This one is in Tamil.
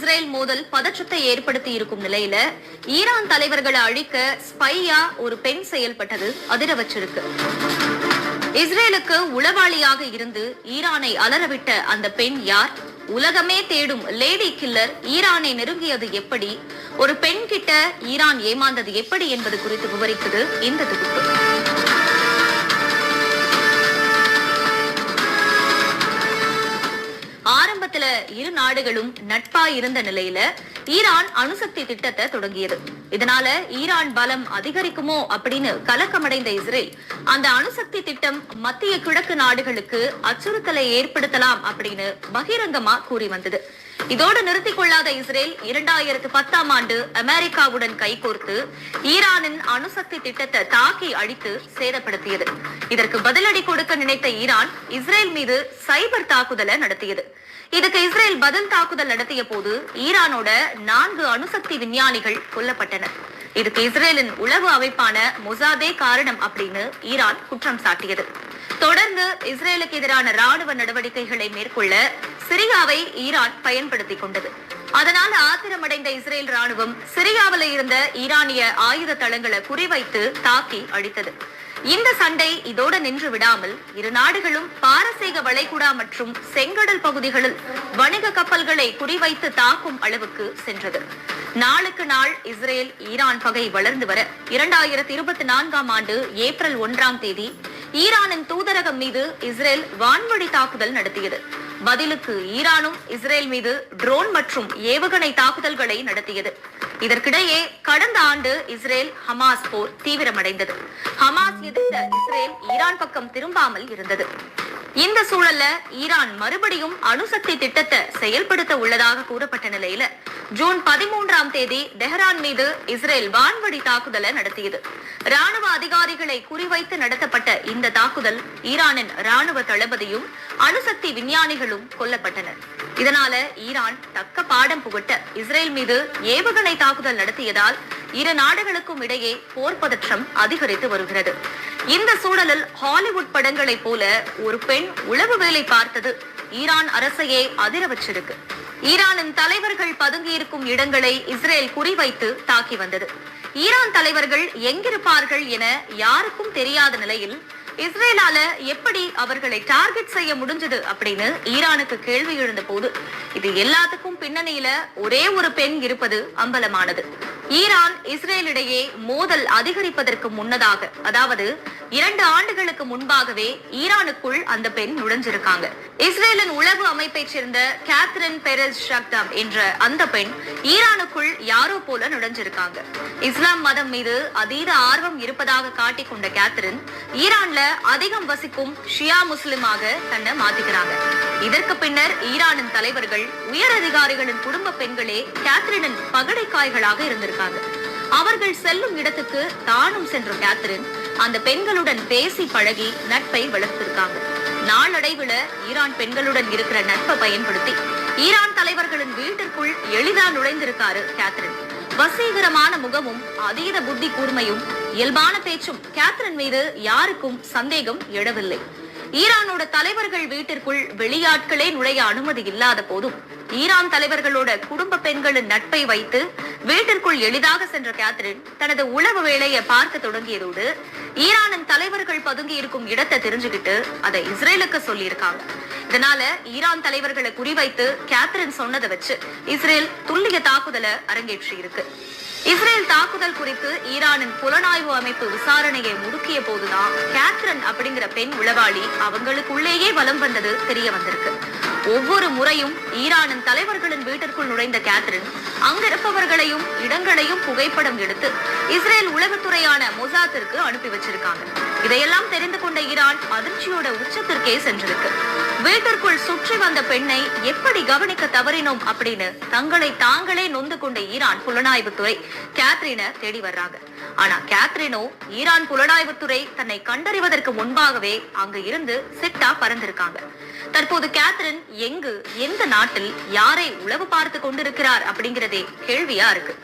இஸ்ரேல் மோதல் பதற்றத்தை ஏற்படுத்தி இருக்கும் நிலையில ஈரான் தலைவர்களை அழிக்க ஸ்பையா ஒரு பெண் செயல்பட்டது அதிர வச்சிருக்கு. இஸ்ரேலுக்கு உளவாளியாக இருந்து ஈரானை அலறவிட்ட அந்த பெண் யார்? உலகமே தேடும் லேடி கில்லர் ஈரானை நெருங்கியது எப்படி? ஒரு பெண் கிட்ட ஈரான் ஏமாந்தது எப்படி என்பது குறித்து விவரித்தது இந்த தொகுப்பு. இரு நாடுகளும் நட்பா இருந்த நிலையில ஈரான் அணுசக்தி திட்டத்தை தொடங்கியது. இதனால ஈரான் பலம் அதிகரிக்குமோ அப்படின்னு கலக்கமடைந்த இஸ்ரேல் அந்த அணுசக்தி திட்டம் மத்திய கிழக்கு நாடுகளுக்கு அச்சுறுத்தலை ஏற்படுத்தலாம் அப்படின்னு பகிரங்கமா கூறி வந்தது. இதோடு நிறுத்திக் கொள்ளாத இஸ்ரேல் இரண்டாயிரத்து பத்தாம் ஆண்டு அமெரிக்காவுடன் கைகோர்த்து ஈரானின் அணுசக்தி திட்டத்தை தாக்கி அழித்து சேதப்படுத்தியது. இதற்கு பதிலடி கொடுக்க நினைத்த ஈரான் இஸ்ரேல் மீது சைபர் தாக்குதலை நடத்தியது. இதுக்கு இஸ்ரேல் பதில் தாக்குதல் நடத்திய போது ஈரானோட நான்கு அணுசக்தி விஞ்ஞானிகள் கொல்லப்பட்டனர். இதுக்கு இஸ்ரேலின் உளவு அமைப்பான மொசாதே காரணம் அப்படின்னு ஈரான் குற்றம் சாட்டியது. தொடர்ந்து இஸ்ரேலுக்கு எதிரான ராணுவ நடவடிக்கைகளை மேற்கொள்ள சிரியாவை ஈரான் பயன்படுத்திக் கொண்டது. அதனால் ஆத்திரமடைந்த இஸ்ரேல் ராணுவம் சிரியாவில் இருந்த ஈரானிய ஆயுத தளங்களை குறிவைத்து தாக்கி அழித்தது. இந்த சண்டை இதோடு நின்று விடாமல் இரு நாடுகளும் பாரசீக வளைகுடா மற்றும் செங்கடல் பகுதிகளில் வணிக கப்பல்களை குறிவைத்து தாக்கும் அளவுக்கு சென்றது. நாளுக்கு நாள் இஸ்ரேல் ஈரான் பகை வளர்ந்து வர இரண்டாயிரத்தி இருபத்தி நான்காம் ஆண்டு ஏப்ரல் ஒன்றாம் தேதி ஈரானின் தூதரகம் மீது இஸ்ரேல் வான்வழி தாக்குதல் நடத்தியது. பதிலுக்கு ஈரானும் இஸ்ரேல் மீது ட்ரோன் மற்றும் ஏவுகணை தாக்குதல்களை நடத்தியது. இதற்கிடையே கடந்த ஆண்டு இஸ்ரேல் ஹமாஸ் போர் தீவிரமடைந்தது. ஹமாஸ் எதிர்த்த இஸ்ரேல் ஈரான் பக்கம் திரும்பாமல் இருந்தது. இந்த சூழல்ல ஈரான் மறுபடியும் அணுசக்தி திட்டத்தை செயல்படுத்த உள்ளதாக கூறப்பட்ட நிலையில ஜூன் பதிமூன்றாம் தேதி டெஹ்ரான் மீது இஸ்ரேல் வான்வழி தாக்குதலை நடத்தியது. ராணுவ அதிகாரிகளை குறிவைத்து நடத்தப்பட்ட இந்த தாக்குதல் ஈரானின் ராணுவ தளபதியும் அணுசக்தி விஞ்ஞானிகளும் கொல்லப்பட்டனர். இதனால ஈரான் தக்க பாடம் புகட்ட இஸ்ரேல் மீது ஏவுகணை தாக்குதல் நடத்தியதால் இரு நாடுகளுக்கும் இடையே போர் பதற்றம் அதிகரித்து வருகிறது. இந்த சூழலில் ஹாலிவுட் படங்களைப் போல ஒரு பெண் உளவு வேலை பார்த்தது ஈரான் அரசையே அதிர வச்சிருக்கு. ஈரானின் தலைவர்கள் பதுங்கியிருக்கும் இடங்களை இஸ்ரேல் குறிவைத்து தாக்கி வந்தது. ஈரான் தலைவர்கள் எங்கிருப்பார்கள் என யாருக்கும் தெரியாத நிலையில் இஸ்ரேலால எப்படி அவர்களை டார்கெட் செய்ய முடிஞ்சது அப்படின்னு ஈரானுக்கு கேள்வி எழுந்த போது இது எல்லாத்துக்கும் பின்னணியில ஒரே ஒரு பெண் இருப்பது அம்பலமானது. ஈரான் இஸ்ரேலிடையே மோதல் அதிகரிப்பதற்கு முன்னதாக அதாவது இரண்டு ஆண்டுகளுக்கு முன்பாகவே ஈரானுக்குள் அந்த பெண் நுழைஞ்சிருக்காங்க. இஸ்ரேலின் உளவு அமைப்பைச் சேர்ந்த கேத்ரின் பெரஸ் ஷக்தாம் என்ற அந்த பெண் ஈரானுக்குள் யாரோ போல நுழைஞ்சிருக்காங்க. இஸ்லாம் மதம் மீது அதீத ஆர்வம் இருப்பதாக காட்டிக்கொண்ட கேத்ரின் ஈரான்ல அதிகம் வசிக்கும் ஷியா முஸ்லிமாக தன்னை மாத்திக்கிறாங்க. இதற்கு பின்னர் ஈரானின் தலைவர்கள் உயர் அதிகாரிகளின் குடும்ப பெண்களே கேத்ரினின் பகடைக்காய்களாக இருந்திருக்காங்க. அவர்கள் செல்லும் இடத்துக்கு தானும் சென்ற கேத்ரின் அந்த பெண்களுடன் பேசி பழகி நட்பை வளர்த்திருக்காங்க. நாளடைவுல ஈரான் பெண்களுடன் இருக்கிற நட்பை பயன்படுத்தி ஈரான் தலைவர்களின் வீட்டிற்குள் எளிதா நுழைந்திருக்காரு கேத்ரின் வசீகரமான முகமும் அதீத புத்தி கூர்மையும் இயல்பான பேச்சும் கேத்ரின் மீது யாருக்கும் சந்தேகம் எழவில்லை. ஈரானோட தலைவர்கள் வீட்டிற்குள் வெளியாட்களே நுழைய அனுமதி இல்லாத போதும் ஈரான் தலைவர்களோட குடும்ப பெண்களின் நட்பை வைத்து வீட்டிற்குள் எளிதாக சென்ற கேத்ரின் தனது உளவு வேலையை பார்க்க தொடங்கியதோடு ஈரானின் தலைவர்கள் பதுங்கி இருக்கும் இடத்தை தெரிஞ்சுக்கிட்டு அதை இஸ்ரேலுக்கு சொல்லியிருக்காங்க. இதனால ஈரான் தலைவர்களை குறிவைத்து கேத்ரின் சொன்னதை வச்சு இஸ்ரேல் துல்லிய தாக்குதலை அரங்கேற்றி இருக்கு இஸ்ரேல் தாக்குதல் குறித்து ஈரானின் புலனாய்வு அமைப்பு விசாரணையை முடுக்கிய போதுதான் கேத்ரன் அப்படிங்கிற பெண் உளவாளி அவங்களுக்குள்ளேயே வலம் வந்தது தெரிய வந்திருக்கு. ஒவ்வொரு முறையும் ஈரானின் தலைவர்களின் வீட்டிற்குள் நுழைந்த கேத்ரின் அங்கிருப்பவர்களையும் இடங்களையும் புகைப்படம் எடுத்து இஸ்ரேல் உளவுத்துறையான மொசாத்திற்கு அனுப்பி வச்சிருக்காங்க. இதையெல்லாம் தெரிந்து கொண்ட ஈரான் அதிர்ச்சியோட உச்சத்திற்கே சென்றிருக்கு. வீட்டிற்குள் சுற்றி வந்த பெண்ணை எப்படி கவனிக்க தவறினோம் அப்படின்னு தங்களை தாங்களே நொந்து கொண்ட ஈரான் புலனாய்வுத்துறை கேத்ரினை தேடி வர்றாங்க. ஆனா கேத்ரினோ ஈரான் புலனாய்வுத்துறை தன்னை கண்டறிவதற்கு முன்பாகவே அங்க இருந்து சிட்டா பறந்திருக்காங்க. தற்போது கேத்ரின் எங்கு எந்த நாட்டில் யாரை உளவு பார்த்து கொண்டிருக்கிறார் அப்படிங்கிறதே கேள்வியா இருக்கு.